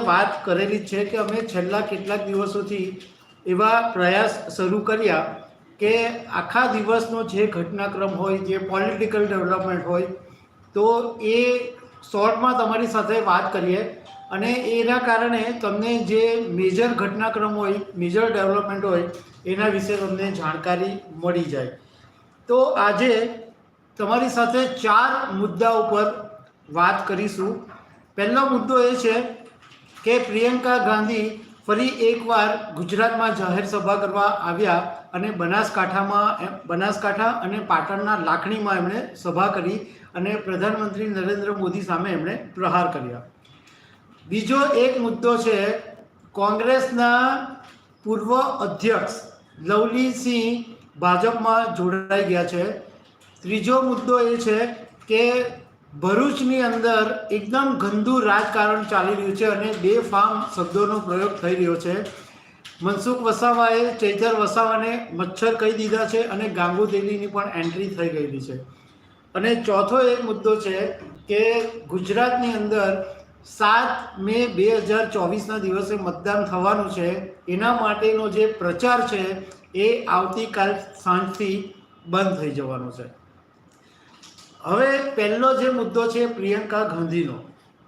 વાત કરેલી છે કે અમે છેલ્લા કેટલાક દિવસોથી એવા પ્રયાસ શરૂ કર્યા કે આખા દિવસનો જે ઘટનાક્રમ હોય, જે પોલિટિકલ ડેવલપમેન્ટ હોય, તો એ શોર્ટમાં તમારી સાથે વાત કરીએ અને એના કારણે તમને જે મેજર ઘટનાક્રમ હોય મેજર ડેવલપમેન્ટ હોય, એના વિશે તમને જાણકારી મળી જાય. તો આજે તમારી સાથે ચાર મુદ્દા ઉપર વાત કરીશું. પહેલો મુદ્દો એ છે કે પ્રિયંકા ગાંધી ફરી એકવાર ગુજરાતમાં જાહેર સભા કરવા આવ્યા અને બનાસકાંઠામાં બનાસકાંઠા અને પાટણના લાખણીમાં એમણે સભા કરી અને પ્રધાનમંત્રી નરેન્દ્ર મોદી સામે એમણે પ્રહાર કર્યા. બીજો એક મુદ્દો છે, કોંગ્રેસના પૂર્વ અધ્યક્ષ લવલીસિંહ ભાજપમાં જોડાઈ ગયા છે. ત્રીજો મુદ્દો એ છે કે ભરૂચની અંદર એકદમ ગંદુ રાજકારણ ચાલી રહ્યું છે અને બે ફાર્મ શબ્દોનો પ્રયોગ થઈ રહ્યો છે. મનસુખ વસાવાએ, ચૈતર વસાવાને મચ્છર કહી દીધા છે અને ગાંગુદેલીની પણ એન્ટ્રી થઈ ગયેલી છે. અને ચોથો એક મુદ્દો છે કે ગુજરાતની અંદર સાત મે બે હજાર ચોવીસના દિવસે મતદાન થવાનું છે. એના માટેનો જે પ્રચાર છે એ આવતીકાલ સાંજથી બંધ થઈ જવાનો છે. હવે પહેલો જે મુદ્દો છે પ્રિયંકા ગાંધીનો,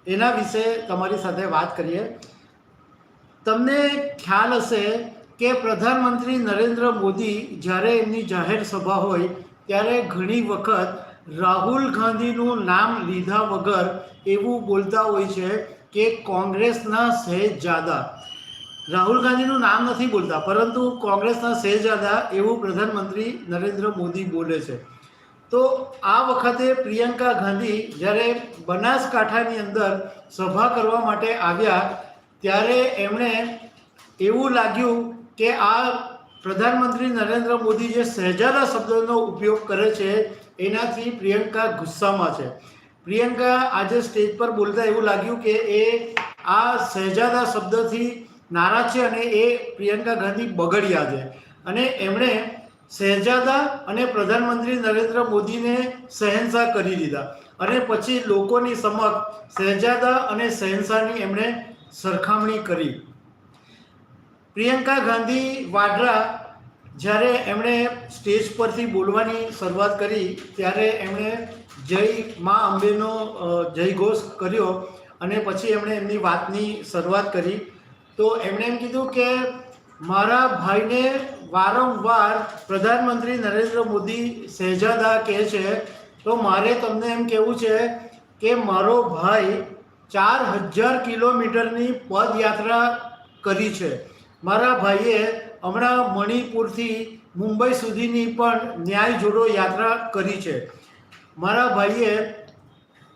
એના વિશે તમારી સાથે વાત કરીએ. તમને ખ્યાલ હશે કે પ્રધાનમંત્રી નરેન્દ્ર મોદી જ્યારે એમની જાહેર સભા હોય, ત્યારે ઘણી વખત રાહુલ ગાંધીનું નામ લીધા વગર એવું બોલતા હોય છે કે કોંગ્રેસના સહેજાદા રાહુલ ગાંધીનું નામ નથી બોલતા, પરંતુ કોંગ્રેસના સહેજાદા એવું પ્રધાનમંત્રી નરેન્દ્ર મોદી બોલે છે. તો આ વખતે પ્રિયંકા ગાંધી જ્યારે બનાસકાંઠાની અંદર સભા કરવા માટે આવ્યા, ત્યારે એમણે એવું લાગ્યું કે આ પ્રધાનમંત્રી નરેન્દ્ર મોદી જે સહેજાદા શબ્દનો ઉપયોગ કરે છે, એનાથી પ્રિયંકા ગુસ્સામાં છે. પ્રિયંકા આજે સ્ટેજ પર બોલતા એવું લાગ્યું કે એ આ સહેજાદા શબ્દથી નારાજ છે અને એ પ્રિયંકા ગાંધી બગડ્યા છે. અને એમણે શહેજાદા અને પ્રધાનમંત્રી નરેન્દ્ર મોદીને શહેનશાહ કરી દીધા. અને પછી લોકોની સમક્ષ શહેજાદા અને શહેનશાહની એમણે સરખામણી કરી. પ્રિયંકા ગાંધી વાડરા જ્યારે એમણે સ્ટેજ પરથી બોલવાની શરૂઆત કરી ત્યારે એમણે જય મા અંબેનો જય ઘોષ કર્યો અને પછી એમણે એમની વાતની શરૂઆત કરી. તો એમણે એમ કીધું કે મારા ભાઈને વારંવાર પ્રધાનમંત્રી નરેન્દ્ર મોદી શહેજાદા કહે છે, તો મારે તમને એમ કહેવું છે કે મારો ભાઈ ચાર હજાર કિલોમીટરની પદયાત્રા કરી છે. મારા ભાઈએ હમણાં મણિપુરથી મુંબઈ સુધીની પણ ન્યાય જોડો યાત્રા કરી છે. મારા ભાઈએ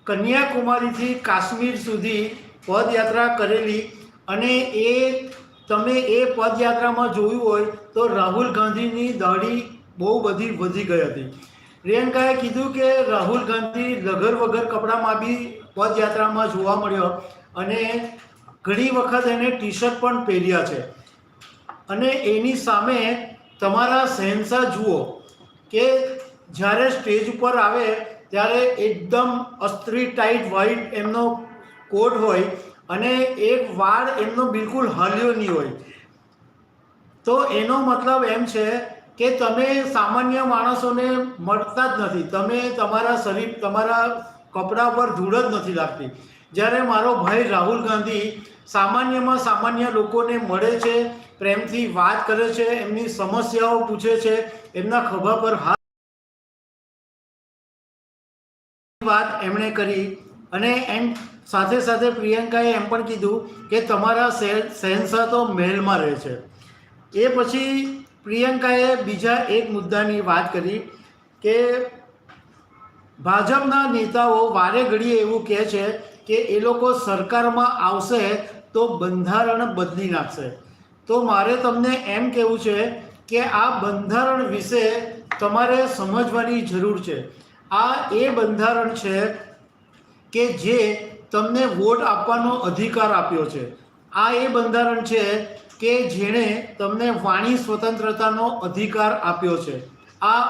કન્યાકુમારીથી કાશ્મીર સુધી પદયાત્રા કરેલી અને એ તમે એ પદયાત્રામાં જોયું હોય તો રાહુલ ગાંધીની દાઢી બહુ બધી વધી ગઈ હતી. પ્રિયંકાએ કીધું કે રાહુલ ગાંધી લગર વગર કપડામાં બી પદયાત્રામાં જોવા મળ્યો અને ઘણી વખત એને ટી શર્ટ પણ પહેર્યા છે. અને એની સામે તમારા શહેનશાહ જુઓ કે જ્યારે સ્ટેજ ઉપર આવે ત્યારે એકદમ અસ્ત્રી ટાઈટ, વ્હાઈટ એમનો કોટ હોય અને એક વાળ એમનો બિલકુલ હલ્યો નહીં હોય. તો એનો મતલબ એમ છે કે તમે સામાન્ય માણસોને મળતા જ નથી. તમે તમારા શરીર, તમારા કપડા પર ધૂળ જ નથી લાગતી જ્યારે મારો ભાઈ રાહુલ ગાંધી સામાન્યમાં સામાન્ય લોકોને મળે છે, પ્રેમથી વાત કરે છે, એમની સમસ્યાઓ પૂછે છે, એમના ખભા પર હાથ વાત એમણે કરી. અને એમ સાથે સાથે પ્રિયંકાએ એમ પણ કીધું કે તમારા શહેનશાહ તો મહેલમાં રહે છે. એ પછી પ્રિયંકાએ બીજા એક મુદ્દાની વાત કરી કે ભાજપના નેતાઓ વારે ઘડીએ એવું કહે છે કે એ લોકો સરકારમાં આવશે તો બંધારણ બદલી નાખશે. તો મારે તમને એમ કહેવું છે કે આ બંધારણ વિશે તમારે સમજવાની જરૂર છે. આ એ બંધારણ છે કે જે તમને વોટ આપવાનો અધિકાર આપ્યો છે. આ એ બંધારણ છે કે જેણે તમને વાણી સ્વતંત્રતાનો અધિકાર આપ્યો છે. આ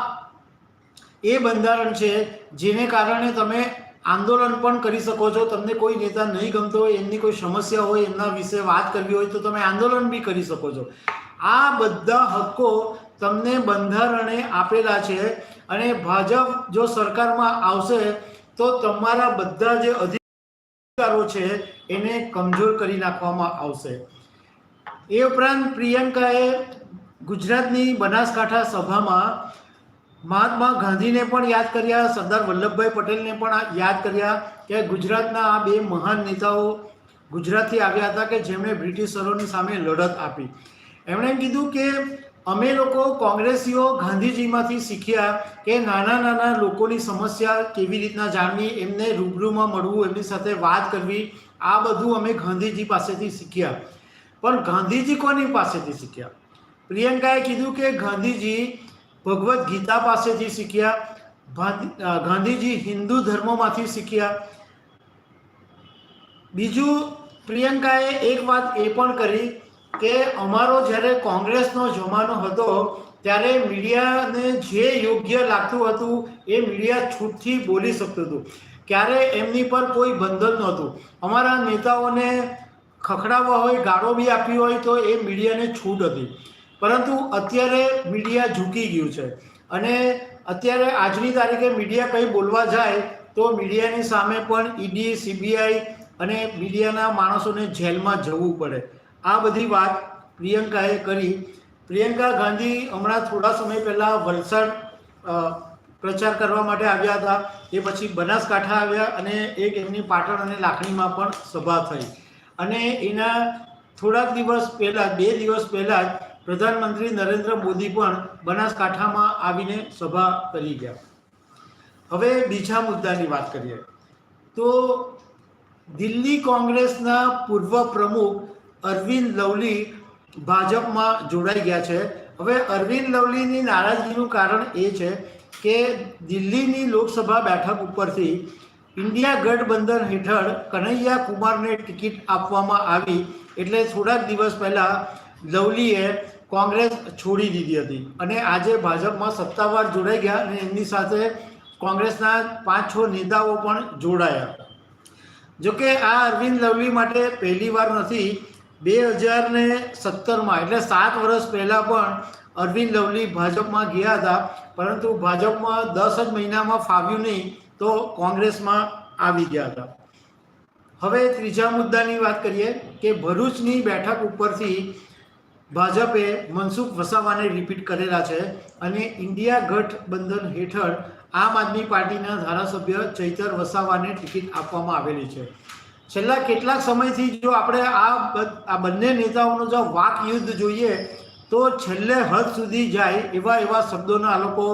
એ બંધારણ છે જેને કારણે તમે આંદોલન પણ કરી શકો છો. તમને કોઈ નેતા નહીં ગમતો હોય, એમની કોઈ સમસ્યા હોય, એમના વિશે વાત કરવી હોય તો તમે આંદોલન બી કરી શકો છો. આ બધા હક્કો તમને બંધારણે આપેલા છે અને ભાજપ જો સરકારમાં આવશે તો તમારા બધા જે અધિકારો છે એને કમજોર કરી નાખવામાં આવશે. એ ઉપરાંત પ્રિયંકાએ ગુજરાતની બનાસકાંઠા સભામાં મહાત્મા ગાંધીને પણ યાદ કર્યા, સરદાર વલ્લભભાઈ પટેલને પણ યાદ કર્યા કે ગુજરાતના આ બે મહાન નેતાઓ ગુજરાતથી આવ્યા હતા કે જેમણે બ્રિટિશરોની સામે લડત આપી. એમણે કીધું કે અમે લોકો કોંગ્રેસીઓ ગાંધીજીમાંથી શીખ્યા કે નાના નાના લોકોની સમસ્યા કેવી રીતના જાણવી, એમને રૂબરૂમાં મળવું, એમની સાથે વાત કરવી, આ બધું અમે ગાંધીજી પાસેથી શીખ્યા. પણ ગાંધીજી કોની પાસેથી શીખ્યા? પ્રિયંકાએ કીધું કે ગાંધીજી ભગવદ્ ગીતા પાસેથી શીખ્યા ગાંધીજી હિન્દુ ધર્મમાંથી શીખ્યા. બીજું, પ્રિયંકાએ એક વાત એ પણ કરી કે અમારો જ્યારે કોંગ્રેસનો જમાનો હતો, ત્યારે મીડિયાને જે યોગ્ય લાગતું હતું, એ મીડિયા છૂટથી બોલી શકતું હતું. ક્યારે એમની પર કોઈ બંધન નહોતું. અમારા નેતાઓને ખખડાવવા હોય, ગાળો બી આપવી હોય, તો એ મીડિયાને છૂટ હતી. પરંતુ અત્યારે મીડિયા ઝૂકી ગયું છે. અને અત્યારે આજની તારીખે મીડિયા કંઈ બોલવા જાય, તો મીડિયાની સામે પણ ઈડી, સીબીઆઈ અને મીડિયાના માણસોને જેલમાં જવું પડે. આ બધી વાત પ્રિયંકાએ કરી. પ્રિયંકા ગાંધી હમણાં થોડા સમય પહેલાં વલસાડ પ્રચાર કરવા માટે આવ્યા હતા. એ પછી બનાસકાંઠા આવ્યા અને એક એમની પાટણ અને લાખણીમાં પણ સભા થઈ. અને એના થોડાક દિવસ પહેલાં, બે દિવસ પહેલાં જ પ્રધાનમંત્રી નરેન્દ્ર મોદી પણ બનાસકાંઠામાં આવીને સભા કરી ગયા. હવે બીજા મુદ્દાની વાત કરીએ. તો દિલ્હી કોંગ્રેસના પૂર્વ પ્રમુખ અરવિંદ લવલી ભાજપમાં જોડાઈ ગયા છે. હવે અરવિંદ લવલીની નારાજગીનું કારણ એ છે કે દિલ્હીની લોકસભા બેઠક ઉપરથી ઇન્ડિયા ગઠબંધન હેઠળ કનૈયા કુમારને ટિકિટ આપવામાં આવી એટલે થોડાક દિવસ પહેલાં લવલીએ કોંગ્રેસ છોડી દીધી હતી અને આજે ભાજપમાં સત્તાવાર જોડાઈ ગયા અને એમની સાથે કોંગ્રેસના પાંચ છ નેતાઓ પણ જોડાયા. જોકે આ અરવિંદ લવલી માટે પહેલી વાર નથી બે હજાર ને સત્તરમાં, એટલે સાત વર્ષ પહેલાં પણ અરવિંદ લવલી ભાજપમાં ગયા હતા, પરંતુ ભાજપમાં દસ જ મહિનામાં ફાવ્યું નહીં, તો કોંગ્રેસમાં આવી ગયા હતા. હવે ત્રીજા મુદ્દાની વાત કરીએ કે ભરૂચની બેઠક ઉપરથી ભાજપે મનસુખ વસાવાને રિપીટ કરેલા છે અને ઇન્ડિયા ગઠબંધન હેઠળ આમ આદમી પાર્ટીના ધારાસભ્ય ચૈતર વસાવાને ટિકિટ આપવામાં આવેલી છે. છેલ્લા કેટલાક સમયથી જો આપણે આ આ બંને નેતાઓનો જો વાક યુદ્ધ જોઈએ, તો છેલ્લે હદ સુધી જાય એવા એવા શબ્દોના આ લોકો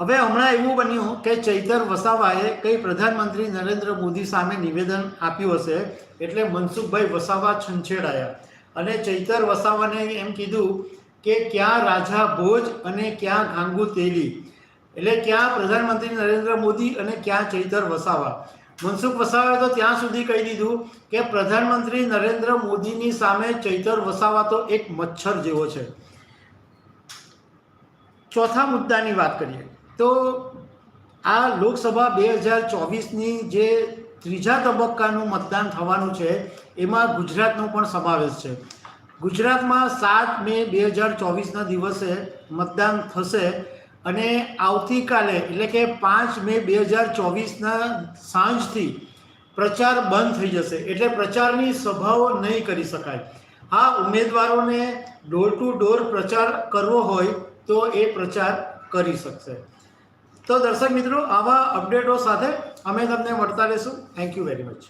હવે હમણાં એવું બન્યું કે ચૈતર વસાવાએ કઈ પ્રધાનમંત્રી નરેન્દ્ર મોદી સામે નિવેદન આપ્યું હશે એટલે મનસુખભાઈ વસાવા છંછેડાયા. અને ચૈતર વસાવાને એમ કીધું કે ક્યાં રાજા ભોજ અને ક્યાં ગાંગુ તેલી એટલે ક્યાં પ્રધાનમંત્રી નરેન્દ્ર મોદી અને ક્યાં ચૈતર વસાવા? મનસુખ વસાવાએ તો ત્યાં સુધી કહી દીધું કે પ્રધાનમંત્રી નરેન્દ્ર મોદીની સામે ચૈતર વસાવા તો એક મચ્છર જેવો છે. ચોથા મુદ્દાની વાત કરીએ તો આ લોકસભા બે હજાર ચોવીસની જે ત્રીજા તબક્કાનું મતદાન થવાનું છે, એમાં ગુજરાતનો પણ સમાવેશ છે. ગુજરાતમાં સાત મે બે હજાર ચોવીસના દિવસે મતદાન થશે અને આવતીકાલે, એટલે કે પાંચ મે બે હજાર ચોવીસના સાંજથી પ્રચાર બંધ થઈ જશે. એટલે પ્રચારની સભાઓ નહીં કરી શકાય. હા, ઉમેદવારોને ડોર ટુ ડોર પ્રચાર કરવો હોય તો એ પ્રચાર કરી શકશે. તો દર્શક મિત્રો, આવા અપડેટો સાથે અમે તમને મળતા રહીશું. Thank you very much